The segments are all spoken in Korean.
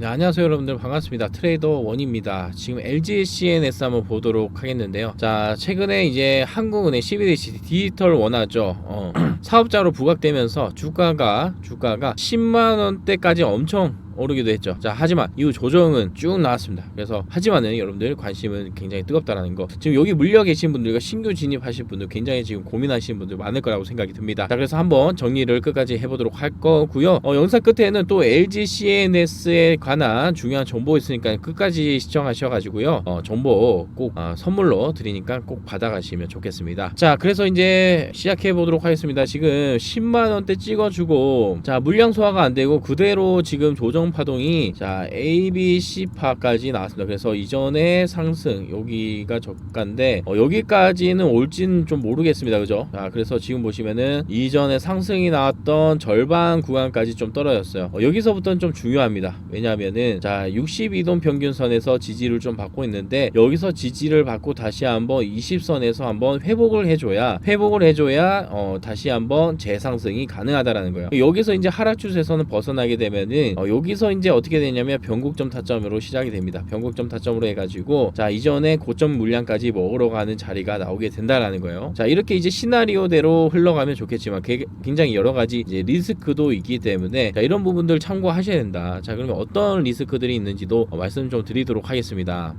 네, 안녕하세요 여러분들. 반갑습니다. 트레이더 원입니다. 지금 LG CNS 한번 보도록 하겠는데요. 자 최근에 이제 한국은행 CBDC 디지털 원화죠. 어, 사업자로 부각되면서 주가가 주가가 10만원대까지 엄청 오르기도 했죠. 자 하지만 이후 조정은 쭉 나왔습니다. 그래서 하지만은 여러분들 관심은 굉장히 뜨겁다라는 거. 지금 여기 물려 계신 분들과 신규 진입하실 분들 굉장히 지금 고민하시는 분들 많을 거라고 생각이 듭니다. 자 그래서 한번 정리를 끝까지 해보도록 할 거고요. 어, 영상 끝에는 또 LG CNS에 관한 중요한 정보 있으니까 끝까지 시청하셔가지고요. 어, 정보 꼭 어, 선물로 드리니까 꼭 받아가시면 좋겠습니다. 자 그래서 이제 시작해 보도록 하겠습니다. 지금 10만 원대 찍어주고 자 물량 소화가 안 되고 그대로 지금 조정 파동이 자 A, B, C 파까지 나왔습니다. 그래서 이전에 상승 여기가 저가인데 어, 여기까지는 올진 좀 모르겠습니다. 그죠? 자 그래서 지금 보시면은 이전에 상승이 나왔던 절반 구간까지 좀 떨어졌어요. 어, 여기서부터는 좀 중요합니다. 왜냐하면은 자 62동 평균선에서 지지를 좀 받고 있는데 여기서 지지를 받고 다시 한번 20선에서 한번 회복을 해줘야 회복을 해줘야 어, 다시 한번 재상승이 가능하다라는 거예요. 여기서 이제 하락 추세에서는 벗어나게 되면은 어, 여기 서 이제 어떻게 되냐면 변곡점 타점으로 시작이 됩니다 변곡점 타점으로 해가지고 자 이전에 고점 물량까지 먹으러 가는 자리가 나오게 된다라는 거예요 자 이렇게 이제 시나리오대로 흘러가면 좋겠지만 게- 굉장히 여러 가지 이제 리스크도 있기 때문에 자 이런 부분들 참고하셔야 된다 자 그러면 어떤 리스크들이 있는지도 어, 말씀 좀 드리도록 하겠습니다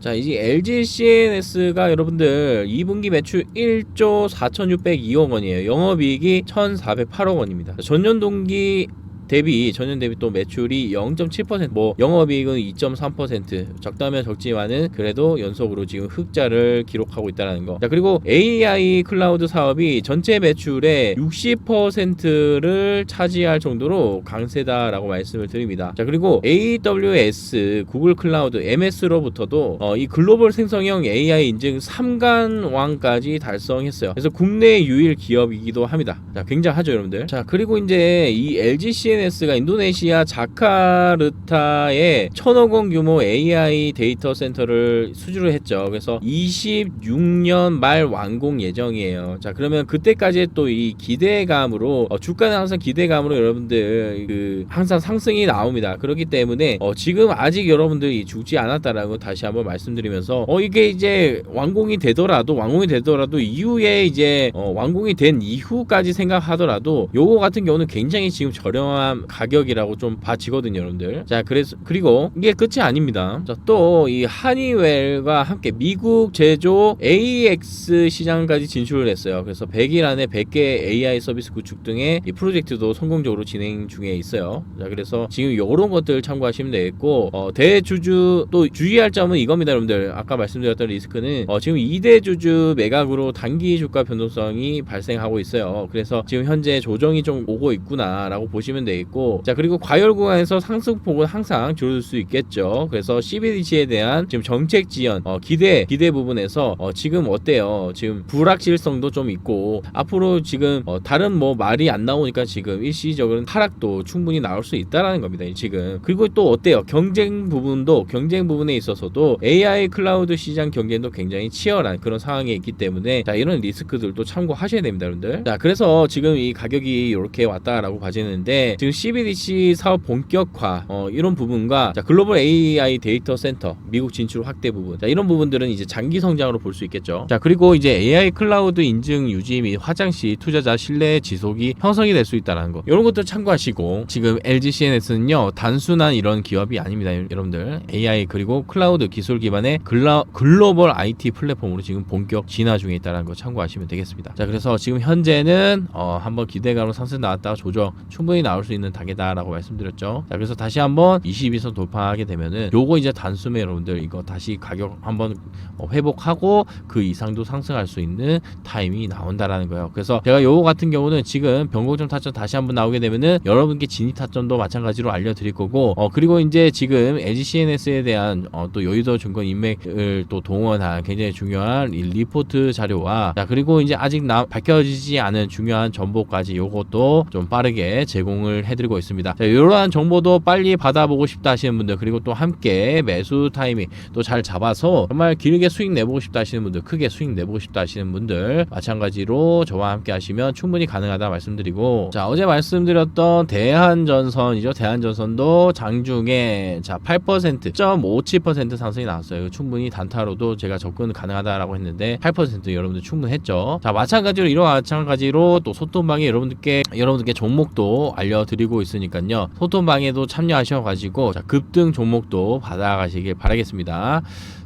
자 이제 LG CNS가 여러분들 2분기 매출 1조 4,602억 원이에요. 영업이익이 1,408억 원입니다. 전년 동기 대비 전년 대비 또 매출이 0.7%뭐 영업이익은 2.3% 적다면 적지만은 그래도 연속으로 지금 흑자를 기록하고 있다는 거. 자 그리고 AI 클라우드 사업이 전체 매출의 60%를 차지할 정도로 강세다라고 말씀을 드립니다. 자 그리고 AWS 구글 클라우드 MS로부터도 어, 이 글로벌 생성형 AI 인증 3관왕까지 달성했어요. 그래서 국내 유일 기업이기도 합니다. 자 굉장하죠 여러분들. 자 그리고 이제 이 LG CNS가 인도네시아 자카르타에 천억 원 규모 AI 데이터 센터를 수주를 했죠. 그래서 26년 말 완공 예정이에요. 자 그러면 그때까지 또 이 기대감으로 어, 주가는 항상 기대감으로 여러분들 그 항상 상승이 나옵니다. 그렇기 때문에 어, 지금 아직 여러분들이 죽지 않았다라는 거 다시 한번 말씀드리면서 어 이게 이제 완공이 되더라도 완공이 되더라도 이후에 이제 어, 완공이 된 이후까지 생각하더라도 요거 같은 경우는 굉장히 지금 저렴한 가격이라고 좀 봐지거든요, 여러분들. 자, 그래서 그리고 이게 끝이 아닙니다. 자, 또 이 하니웰과 함께 미국 제조 AX 시장까지 진출을 했어요. 그래서 100일 안에 100개 AI 서비스 구축 등의 이 프로젝트도 성공적으로 진행 중에 있어요. 자, 그래서 지금 이런 것들 참고하시면 되겠고 어, 대주주 또 주의할 점은 이겁니다, 여러분들. 아까 말씀드렸던 리스크는 어, 지금 2대 주주 매각으로 단기 주가 변동성이 발생하고 있어요. 그래서 지금 현재 조정이 좀 오고 있구나라고 보시면 되겠고 자 그리고 과열 구간에서 상승폭은 항상 줄을 수 있겠죠. 그래서 CBDC에 대한 지금 정책 지연 어, 기대 기대 부분에서 어, 지금 어때요? 지금 불확실성도 좀 있고 앞으로 지금 어, 다른 뭐 말이 안 나오니까 지금 일시적으로는 하락도 충분히 나올 수 있다라는 겁니다. 지금 그리고 또 어때요? 경쟁 부분도 경쟁 부분에 있어서도 AI 클라우드 시장 경쟁도 굉장히 치열한 그런 상황에 있기 때문에 자 이런 리스크들도 참고하셔야 됩니다, 여러분들. 자 그래서 지금 이 가격이 이렇게 왔다라고 봐지는데 지금 CBDC 사업 본격화 어, 이런 부분과 자, 글로벌 AI 데이터 센터 미국 진출 확대 부분 자 이런 부분들은 이제 장기 성장으로 볼 수 있겠죠. 자 그리고 이제 AI 클라우드 인증 유지 및 화장 시 투자자 신뢰 지속이 형성이 될 수 있다는 거 이런 것들 참고하시고 지금 LG CNS는요 단순한 이런 기업이 아닙니다, 여러분들. AI 그리고 클라우드 기술 기반의 글라, 글로벌 IT 플랫폼으로 지금 본격 진화 중에 있다는 거 참고하시면 되겠습니다. 자 그래서 지금 현재는 어, 한번 기대감으로 상승 나왔다가 조정 충분히 나올 수 있는 단계다라고 말씀드렸죠. 자 그래서 다시 한번 22선 돌파하게 되면은 요거 이제 단숨에 여러분들 이거 다시 가격 한번 어, 회복하고 그 이상도 상승할 수 있는 타이밍이 나온다라는 거예요. 그래서 제가 요거 같은 경우는 지금 변곡점 타점 다시 한번 나오게 되면은 여러분께 진입 타점도 마찬가지로 알려드릴 거고 어 그리고 이제 지금 LG CNS에 대한 어, 또 여의도 증권 인맥을 또 동원한 굉장히 중요한 이 리포트 자료와 자 그리고 이제 아직 나, 밝혀지지 않은 중요한 정보까지 요것도 좀 빠르게 제공을 준비를 해드리고 있습니다. 자, 이러한 정보도 빨리 받아보고 싶다 하시는 분들 그리고 또 함께 매수 타이밍 또 잘 잡아서 정말 길게 수익 내보고 싶다 하시는 분들 크게 수익 내보고 싶다 하시는 분들 마찬가지로 저와 함께 하시면 충분히 가능하다 말씀드리고. 자 어제 말씀드렸던 대한전선이죠. 대한전선도 장중에 자 8% 0.57% 상승이 나왔어요. 충분히 단타로도 제가 접근 가능하다라고 했는데 8% 여러분들 충분했죠. 자 마찬가지로 이런 마찬가지로 또 소통방에 여러분들께 여러분들께 종목도 알려드리 고 있으니까요. 소통방에도 참여하셔가지고 자, 급등 종목도 받아가시길 바라겠습니다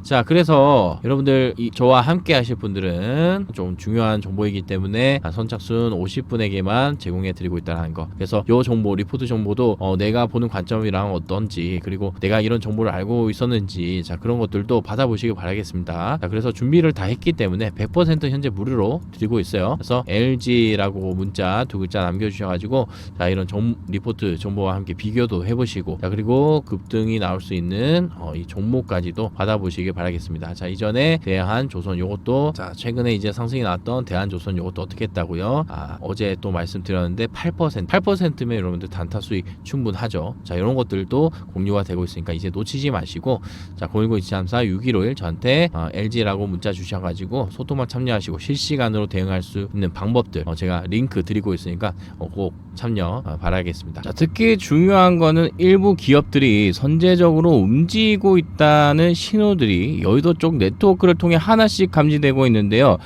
자 그래서 여러분들 이, 저와 함께 하실 분들은 좀 중요한 정보이기 때문에 아, 선착순 50분에게만 제공해 드리고 있다는 거. 그래서 요 정보 리포트 정보도 어, 내가 보는 관점이랑 어떤지 그리고 내가 이런 정보를 알고 있었는지 자 그런 것들도 받아보시길 바라겠습니다. 자 그래서 준비를 다 했기 때문에 100% 현재 무료로 드리고 있어요. 그래서 LG라고 문자 두 글자 남겨주셔가지고 자 이런 정, 리포트 정보와 함께 비교도 해보시고 자 그리고 급등이 나올 수 있는 어, 이 종목까지도 받아보시길 바 라겠습니다. 자 이전에 대한 조선 요것도 자 최근에 이제 상승이 나왔던 대한 조선 요것도 어떻게 했다고요? 아 어제 또 말씀드렸는데 8% 8%면 여러분들 단타 수익 충분하죠. 자 이런 것들도 공유가 되고 있으니까 이제 놓치지 마시고 자 010-2734 6151 저한테 어, LG라고 문자 주셔가지고 소통만 참여하시고 실시간으로 대응할 수 있는 방법들 어, 제가 링크 드리고 있으니까 어, 꼭 참여 어, 바라겠습니다. 자, 특히 중요한 거는 일부 기업들이 선제적으로 움직이고 있다는 신호들이 여의도 쪽 네트워크를 통해 하나씩 감지되고 있는데요.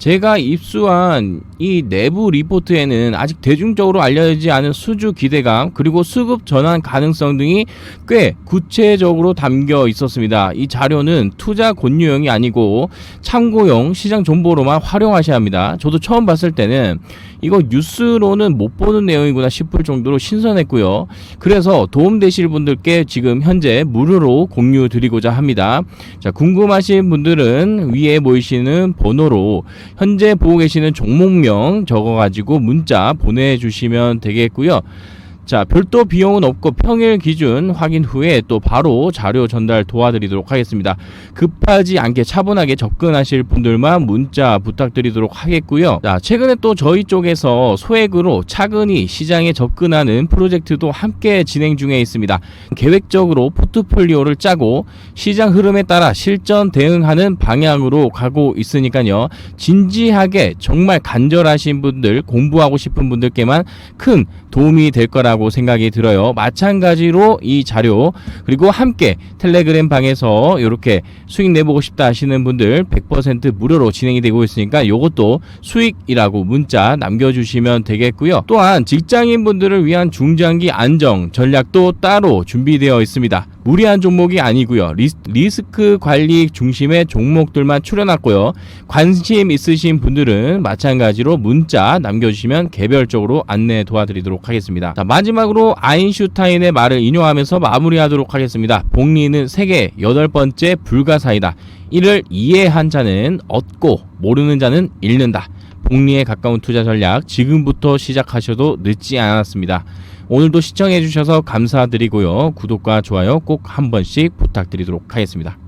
제가 입수한 이 내부 리포트에는 아직 대중적으로 알려지지 않은 수주 기대감 그리고 수급 전환 가능성 등이 꽤 구체적으로 담겨 있었습니다. 이 자료는 투자 권유용이 아니고 참고용 시장 정보로만 활용하셔야 합니다. 저도 처음 봤을 때는 이거 뉴스로는 못 보는 내용이구나 싶을 정도로 신선했고요. 그래서 도움되실 분들께 지금 현재 무료로 공유 드리고자 합니다. 자, 궁금하신 분들은 위에 보이시는 번호로 현재 보고 계시는 종목명 적어가지고 문자 보내주시면 되겠고요. 자, 별도 비용은 없고 평일 기준 확인 후에 또 바로 자료 전달 도와드리도록 하겠습니다. 급하지 않게 차분하게 접근하실 분들만 문자 부탁드리도록 하겠고요. 자, 최근에 또 저희 쪽에서 소액으로 차근히 시장에 접근하는 프로젝트도 함께 진행 중에 있습니다. 계획적으로 포트폴리오를 짜고 시장 흐름에 따라 실전 대응하는 방향으로 가고 있으니까요. 진지하게 정말 간절하신 분들, 공부하고 싶은 분들께만 큰 도움이 될 거라고 생각이 들어요. 마찬가지로 이 자료 그리고 함께 텔레그램 방에서 이렇게 수익 내보고 싶다 하시는 분들 100% 무료로 진행이 되고 있으니까 이것도 수익이라고 문자 남겨주시면 되겠고요. 또한 직장인 분들을 위한 중장기 안정 전략도 따로 준비되어 있습니다. 무리한 종목이 아니고요. 리스, 리스 크 관리 중심의 종목들만 추려놨고요. 관심 있으신 분들은 마찬가지로 문자 남겨주시면 개별적으로 안내 도와드리도록 하겠습니다. 자, 마지막으로 아인슈타인의 말을 인용하면서 마무리하도록 하겠습니다. 복리는 세계 여덟 번째 불가사이다. 이를 이해한 자는 얻고 모르는 자는 잃는다. 복리에 가까운 투자 전략 지금부터 시작하셔도 늦지 않았습니다. 오늘도 시청해주셔서 감사드리고요. 구독과 좋아요 꼭 한 번씩 부탁드리도록 하겠습니다.